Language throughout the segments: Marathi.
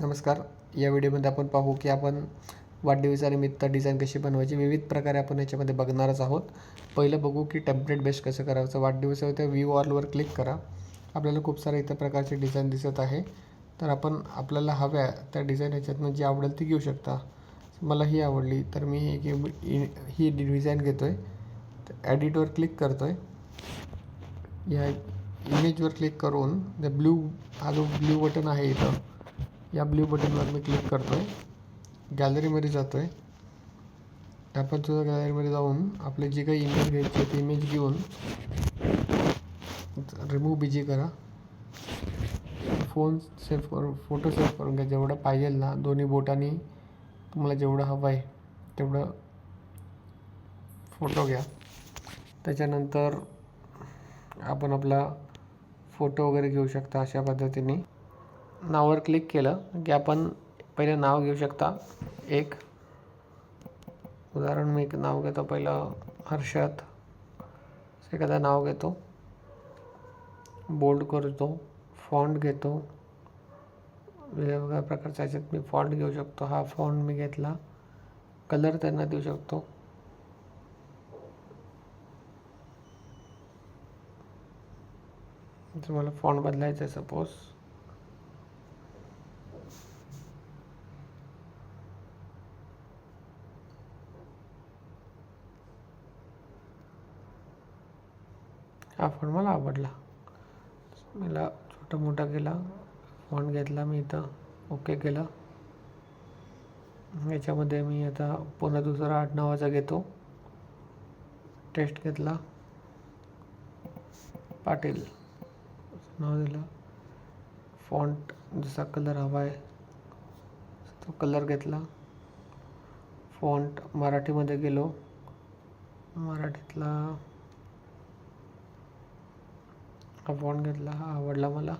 नमस्कार. या व्हिडिओमध्ये आपण पाहू की आपण वाढदिवसानिमित्त डिझाईन कशी बनवायची विविध प्रकारे आपण याच्यामध्ये बघणारच आहोत. पहिलं बघू की टेम्पलेट बेस कसं करायचं. वाढदिवसावर त्या व्ह्यू ऑलवर क्लिक करा. आपल्याला खूप सारे इतर प्रकारचे डिझाईन दिसत आहे. तर आपण आपल्याला हव्या त्या डिझाईन ह्याच्यातनं जी आवडेल ती घेऊ शकता. मला ही आवडली. तर मी ही ही डिझाईन घेतो आहे ॲडिटवर क्लिक करतो आहे या इमेजवर क्लिक करून द ब्ल्यू हा जो ब्ल्यू बटन आहे इथं या ब्ल्यू बटनवर मी क्लिक करतो आहे गॅलरीमध्ये जातो आहे आपण सुद्धा गॅलरीमध्ये जाऊन आपली जी काही इमेज घ्यायची ती इमेज घेऊन रिमूव्ह बीजी करा. फोन सेव्ह करून फोटो सेव्ह करून घ्या. जेवढं पाहिजे ना दोन्ही बोटांनी तुम्हाला जेवढं हवं आहे तेवढं फोटो घ्या. त्याच्यानंतर आपण आपला फोटो वगैरे घेऊ शकता अशा पद्धतीने. नावावर क्लिक केलं की आपण पहिले नाव घेऊ शकता. एक. उदाहरण मी एक नाव घेतो पहिलं. हर्षद. असं एखादं नाव घेतो. बोल्ड करतो. फॉन्ट घेतो. वेगवेगळ्या प्रकारच्या ह्याच्यात मी फॉन्ट घेऊ शकतो. हा फॉन्ट मी घेतला. कलर त्यांना देऊ शकतो. जर मला फॉन्ट बदलायचं आहे सपोज हा फोन मला आवडला. मला छोटा मोठा केला. फॉन्ट घेतला मी इथं. ओके केलं. याच्यामध्ये मी आता पुन्हा दुसरा आठ नावाचा घेतो. टेस्ट घेतला. पाटील. नाव दिलं. फॉन्ट जसा कलर हवा आहे तो कलर घेतला. फॉन्ट मराठीमध्ये गेलो. मराठीतला हा फॉन्ट घेतला हा आवडला मला.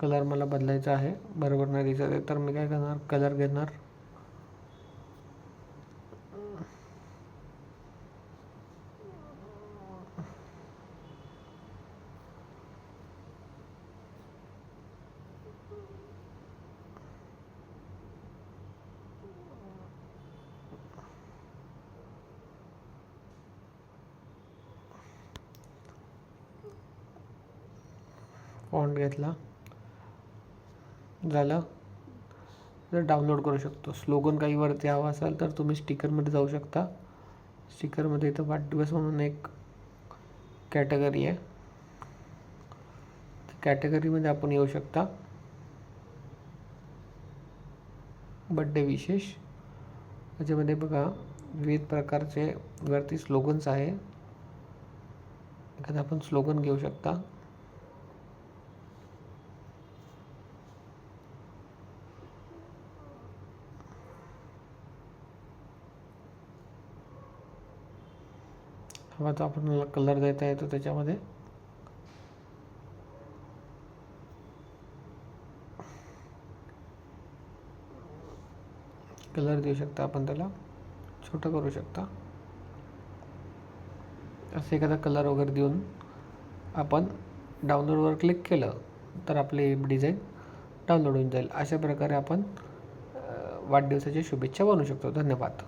कलर मला बदलायचा आहे. बरोबर नाही दिसत आहे. तर मी काय करणार? कलर घेणार. फॉन्ट घेतला. झालं. तर डाउनलोड करू शकतो. स्लोगन काही वरती हवा असाल तर तुम्ही स्टिकरमध्ये जाऊ शकता. स्टिकरमध्ये इथं वाढदिवस म्हणून एक कॅटेगरी आहे. कॅटेगरीमध्ये आपण येऊ शकता. बड्डे विशेष त्याच्यामध्ये बघा विविध प्रकारचे वरती स्लोगन्स आहे. एखादं आपण स्लोगन घेऊ शकता. हवा तो आपल्याला कलर देता येतो त्याच्यामध्ये. कलर देऊ शकता आपण त्याला. छोटं करू शकता. असं एखादा कलर वगैरे देऊन आपण डाउनलोडवर क्लिक केलं तर आपली डिझाईन डाउनलोड होऊन जाईल. अशा प्रकारे आपण वाढदिवसाची वाढदिवसाच्या शुभेच्छा बनवू शकतो. धन्यवाद.